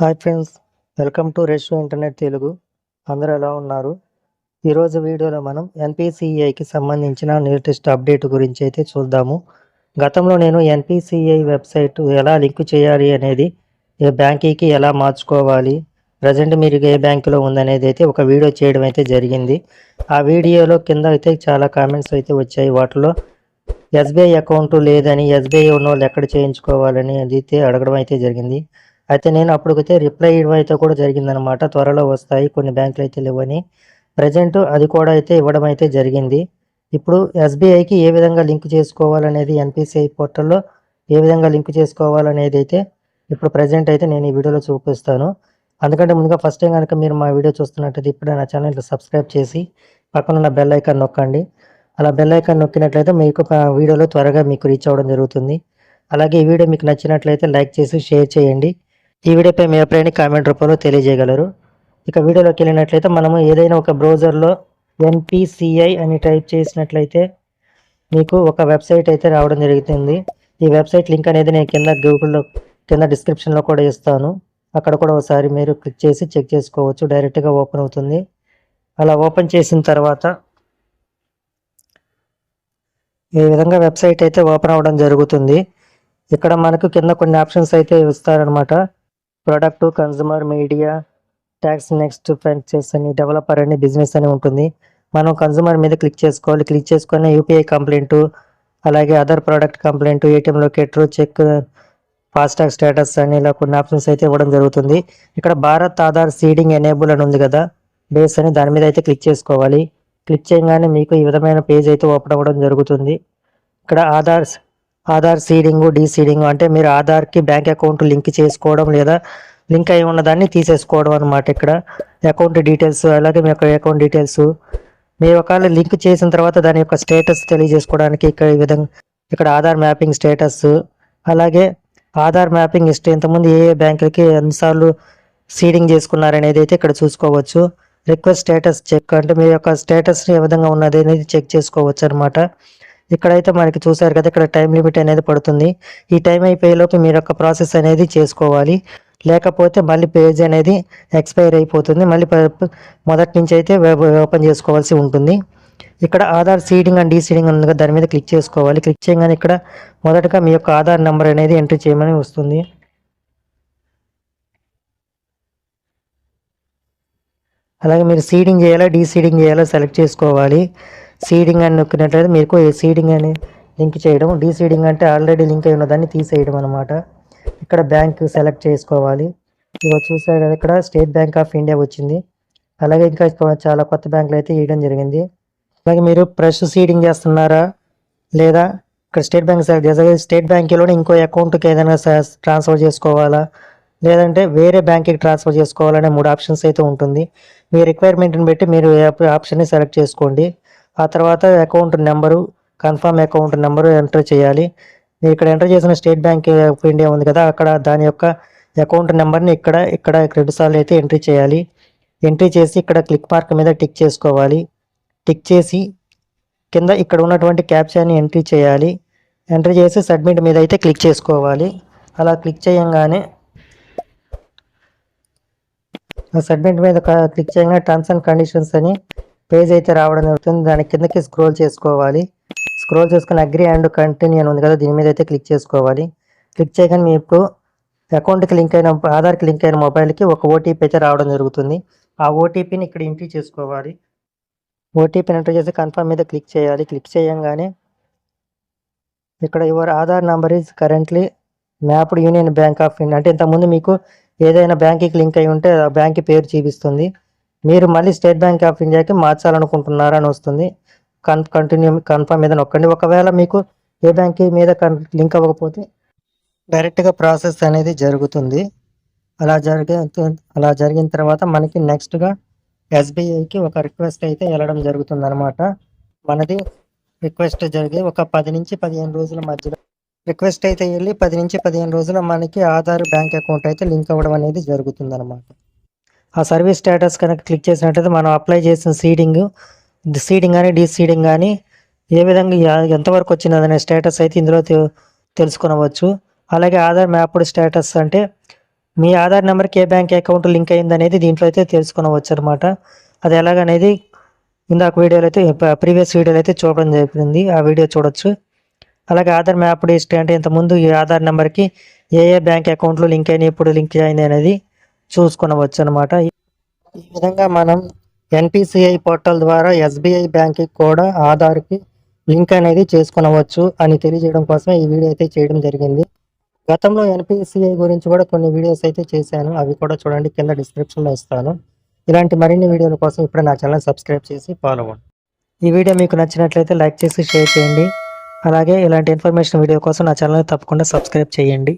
Hi friends welcome to రెష్ internet Telugu. అందరూ ఎలా ఉన్నారు? ఈరోజు వీడియోలో మనం ఎన్పిసిఐకి సంబంధించిన లేటెస్ట్ అప్డేట్ గురించి అయితే చూద్దాము. గతంలో నేను ఎన్పిసిఐ వెబ్సైట్ ఎలా లింక్ చేయాలి అనేది ఏ బ్యాంకీకి ఎలా మార్చుకోవాలి ప్రజెంట్ మీరు ఏ బ్యాంకులో ఉందనేది అయితే ఒక వీడియో చేయడం అయితే జరిగింది. ఆ వీడియోలో కింద అయితే చాలా కామెంట్స్ అయితే వచ్చాయి. వాటిలో ఎస్బీఐ అకౌంట్ లేదని ఎస్బీఐ ఉన్న వాళ్ళు ఎక్కడ చేయించుకోవాలని అది అయితే అడగడం అయితే జరిగింది. అయితే నేను అప్పటికైతే రిప్లై ఇవ్వడం అయితే కూడా జరిగిందనమాట త్వరలో వస్తాయి కొన్ని బ్యాంకులు అయితే లేవని. ప్రజెంట్ అది కూడా అయితే ఇవ్వడం అయితే జరిగింది. ఇప్పుడు ఎస్బీఐకి ఏ విధంగా లింక్ చేసుకోవాలనేది ఎన్పిసిఐ పోర్టల్లో ఏ విధంగా లింక్ చేసుకోవాలనేది అయితే ఇప్పుడు ప్రజెంట్ అయితే నేను ఈ వీడియోలో చూపిస్తాను. అందుకంటే ముందుగా ఫస్ట్ టైం కనుక మీరు మా వీడియో చూస్తున్నట్టయితే ఇప్పుడు నా ఛానల్ సబ్స్క్రైబ్ చేసి పక్కన ఉన్న బెల్ ఐకాన్ నొక్కండి. అలా బెల్ ఐకాన్ నొక్కినట్లయితే మీకు వీడియోలో త్వరగా మీకు రీచ్ అవ్వడం జరుగుతుంది. అలాగే ఈ వీడియో మీకు నచ్చినట్లయితే లైక్ చేసి షేర్ చేయండి. ఈ వీడియోపై మీ అభిప్రాయాన్ని కామెంట్ రూపంలో తెలియజేయగలరు. ఇక వీడియోలోకి వెళ్ళినట్లయితే మనము ఏదైనా ఒక బ్రౌజర్లో ఎన్పిసిఐ అని టైప్ చేసినట్లయితే మీకు ఒక వెబ్సైట్ అయితే రావడం జరుగుతుంది. ఈ వెబ్సైట్ లింక్ అనేది నేను కింద గూగుల్లో కింద డిస్క్రిప్షన్లో కూడా ఇస్తాను. అక్కడ కూడా ఒకసారి మీరు క్లిక్ చేసి చెక్ చేసుకోవచ్చు. డైరెక్ట్గా ఓపెన్ అవుతుంది. అలా ఓపెన్ చేసిన తర్వాత ఈ విధంగా వెబ్సైట్ అయితే ఓపెన్ అవ్వడం జరుగుతుంది. ఇక్కడ మనకు కింద కొన్ని ఆప్షన్స్ అయితే ఇస్తారనమాట product consumer media tax next friends అని డెవలపర్ అని బిజినెస్ అని ఉంటుంది. మనం కన్జ్యూమర్ మీద క్లిక్ చేసుకోవాలి. క్లిక్ చేసుకునే యూపీఐ కంప్లైంట్ అలాగే other product complaint ATM locator check FASTag status అని ఇలా కొన్ని ఆప్షన్స్ అయితే ఇవ్వడం జరుగుతుంది. ఇక్కడ భారత్ ఆధార్ సీడింగ్ ఎనేబుల్ అని ఉంది కదా బేస్ అని దాని మీద అయితే క్లిక్ చేసుకోవాలి. క్లిక్ చేయగానే మీకు ఈ విధమైన పేజ్ అయితే ఓపెన్ అవ్వడం జరుగుతుంది. ఇక్కడ ఆధార్ ఆధార్ సీడింగ్ డీసీడింగ్ అంటే మీరు ఆధార్కి బ్యాంక్ అకౌంట్ లింక్ చేసుకోవడం లేదా లింక్ అయి ఉన్నదాన్ని తీసేసుకోవడం అనమాట ఇక్కడ. అకౌంట్ డీటెయిల్స్ అలాగే మీ యొక్క అకౌంట్ డీటెయిల్స్. మీరు ఒకవేళ లింక్ చేసిన తర్వాత దాని యొక్క స్టేటస్ తెలియజేసుకోవడానికి ఇక్కడ ఈ విధంగా ఇక్కడ ఆధార్ మ్యాపింగ్ స్టేటస్. అలాగే ఆధార్ మ్యాపింగ్ హిస్టరీ ఇంతకుముందు ఏ ఏ బ్యాంకులకి ఎన్నిసార్లు సీడింగ్ చేసుకున్నారనేది అయితే ఇక్కడ చూసుకోవచ్చు. రిక్వెస్ట్ స్టేటస్ చెక్ అంటే మీ యొక్క స్టేటస్ ఏ విధంగా ఉన్నది అనేది చెక్ చేసుకోవచ్చు అనమాట ఇక్కడైతే మనకి చూసారు కదా ఇక్కడ టైం లిమిట్ అనేది పడుతుంది. ఈ టైం అయిపోయేలోపు మీరు ఒక ప్రాసెస్ అనేది చేసుకోవాలి. లేకపోతే మళ్ళీ పేజ్ అనేది ఎక్స్పైర్ అయిపోతుంది. మళ్ళీ మొదటి నుంచి అయితే ఓపెన్ చేసుకోవాల్సి ఉంటుంది. ఇక్కడ ఆధార్ సీడింగ్ అండ్ డీసీడింగ్ ఉంది దాని మీద క్లిక్ చేసుకోవాలి. క్లిక్ చేయగానే ఇక్కడ మొదటగా మీ యొక్క ఆధార్ నెంబర్ అనేది ఎంట్రీ చేయమని వస్తుంది. అలాగే మీరు సీడింగ్ చేయాలా డీసీడింగ్ చేయాలా సెలెక్ట్ చేసుకోవాలి. సీడింగ్ అని నొక్కినట్లయితే మీకు సీడింగ్ అని లింక్ చేయడం డీసీడింగ్ అంటే ఆల్రెడీ లింక్ అయి ఉన్నదాన్ని తీసేయడం అనమాట ఇక్కడ బ్యాంక్ సెలెక్ట్ చేసుకోవాలి. ఇక చూసారు కదా ఇక్కడ స్టేట్ బ్యాంక్ ఆఫ్ ఇండియా వచ్చింది. అలాగే ఇంకా చాలా కొత్త బ్యాంకులు అయితే వేయడం జరిగింది. అలాగే మీరు ప్రెష్ సీడింగ్ చేస్తున్నారా? లేదా ఇక్కడ స్టేట్ బ్యాంక్ సెలెక్ట్ స్టేట్ బ్యాంక్లోనే ఇంకో అకౌంట్కి ఏదైనా ట్రాన్స్ఫర్ చేసుకోవాలా? లేదంటే వేరే బ్యాంక్కి ట్రాన్స్ఫర్ చేసుకోవాలనే మూడు ఆప్షన్స్ అయితే ఉంటుంది. మీ రిక్వైర్మెంట్ని బట్టి మీరు ఆప్షన్ని సెలెక్ట్ చేసుకోండి. ఆ తర్వాత account number confirm account number enter చేయాలి. మీరు ఇక్కడ ఎంటర్ చేసిన స్టేట్ బ్యాంక్ ఆఫ్ ఇండియా ఉంది కదా అక్కడ దాని యొక్క అకౌంట్ నెంబర్ని ఇక్కడ ఇక్కడ రెండు సార్లు అయితే ఎంట్రీ చేయాలి. ఎంట్రీ చేసి ఇక్కడ క్లిక్ మార్క్ మీద టిక్ చేసుకోవాలి. టిక్ చేసి కింద ఇక్కడ ఉన్నటువంటి క్యాప్చాని ఎంట్రీ చేయాలి. ఎంట్రీ చేసి సబ్మిట్ మీద అయితే క్లిక్ చేసుకోవాలి. అలా క్లిక్ చేయంగానే సబ్మిట్ మీద క్లిక్ చేయగానే టర్మ్స్ అండ్ కండిషన్స్ అని పేజ్ అయితే రావడం జరుగుతుంది. దాని కిందకి స్క్రోల్ చేసుకోవాలి. స్క్రోల్ చేసుకుని అగ్రి అండ్ కంటిన్యూ అని ఉంది కదా దీని మీద అయితే క్లిక్ చేసుకోవాలి. క్లిక్ చేయగానే మీకు అకౌంట్కి లింక్ అయిన ఆధార్కి లింక్ అయిన మొబైల్కి ఒక ఓటీపీ అయితే రావడం జరుగుతుంది. ఆ ఓటీపీని ఇక్కడ ఎంట్రీ చేసుకోవాలి. ఓటీపీని ఎంటర్ చేసి కన్ఫర్మ్ మీద క్లిక్ చేయాలి. క్లిక్ చేయంగానే ఇక్కడ your Aadhaar number is currently mapped Union Bank of India. అంటే ఇంతకుముందు మీకు ఏదైనా బ్యాంక్కి లింక్ అయి ఉంటే ఆ బ్యాంక్ పేరు చూపిస్తుంది. మీరు మళ్ళీ స్టేట్ బ్యాంక్ ఆఫ్ ఇండియాకి మార్చాలనుకుంటున్నారని వస్తుంది. కన్ కంటిన్యూ కన్ఫర్మ్ మీద నొక్కండి ఒకవేళ మీకు ఏ బ్యాంక్ మీద లింక్ అవ్వకపోతే డైరెక్ట్గా ప్రాసెస్ అనేది జరుగుతుంది. అలా జరిగే అలా జరిగిన తర్వాత మనకి నెక్స్ట్గా ఎస్బీఐకి ఒక రిక్వెస్ట్ అయితే వెళ్ళడం జరుగుతుంది అనమాట మనది రిక్వెస్ట్ జరిగి ఒక పది నుంచి పదిహేను రోజుల మధ్యలో రిక్వెస్ట్ అయితే వెళ్ళి పది నుంచి పదిహేను రోజుల మనకి ఆధార్ బ్యాంక్ అకౌంట్ అయితే లింక్ అవ్వడం అనేది జరుగుతుంది అనమాట ఆ సర్వీస్ స్టేటస్ కనుక క్లిక్ చేసినట్టయితే మనం అప్లై చేసిన సీడింగ్ సీడింగ్ కానీ డీ సీడింగ్ కానీ ఏ విధంగా ఎంతవరకు వచ్చినదనే స్టేటస్ అయితే ఇందులో తె- తెలుసుకొనవచ్చు. అలాగే ఆధార్ మ్యాప్డ్ స్టేటస్ అంటే మీ ఆధార్ నెంబర్కి ఏ బ్యాంక్ అకౌంట్ లింక్ అయింది అనేది దీంట్లో అయితే తెలుసుకునవచ్చు అనమాట అది ఎలాగనేది ఇందాక వీడియోలో అయితే ప్రీవియస్ వీడియోలో అయితే చూడడం జరిగింది. ఆ వీడియో చూడొచ్చు. అలాగే ఆధార్ మ్యాప్డ్ హిస్టరీ అంటే ఇంతకుముందు ఈ ఆధార్ నెంబర్కి ఏ ఏ బ్యాంక్ అకౌంట్లు లింక్ అయినాయి ఇప్పుడు లింక్ అయింది అనేది చూసుకునవచ్చు అనమాట ఈ విధంగా మనం ఎన్పిసిఐ పోర్టల్ ద్వారా ఎస్బీఐ బ్యాంక్కి కూడా ఆధార్కి లింక్ అనేది చేసుకొనవచ్చు అని తెలియజేయడం కోసమే ఈ వీడియో అయితే చేయడం జరిగింది. గతంలో ఎన్పిసిఐ గురించి కూడా కొన్ని వీడియోస్ అయితే చేశాను. అవి కూడా చూడండి కింద డిస్క్రిప్షన్లో ఇస్తాను. ఇలాంటి మరిన్ని వీడియోల కోసం ఇప్పుడు నా ఛానల్ సబ్స్క్రైబ్ చేసి ఫాలో అవ్వండి. ఈ వీడియో మీకు నచ్చినట్లయితే లైక్ చేసి షేర్ చేయండి. అలాగే ఇలాంటి ఇన్ఫర్మేషన్ వీడియో కోసం నా ఛానల్ తప్పకుండా సబ్స్క్రైబ్ చేయండి.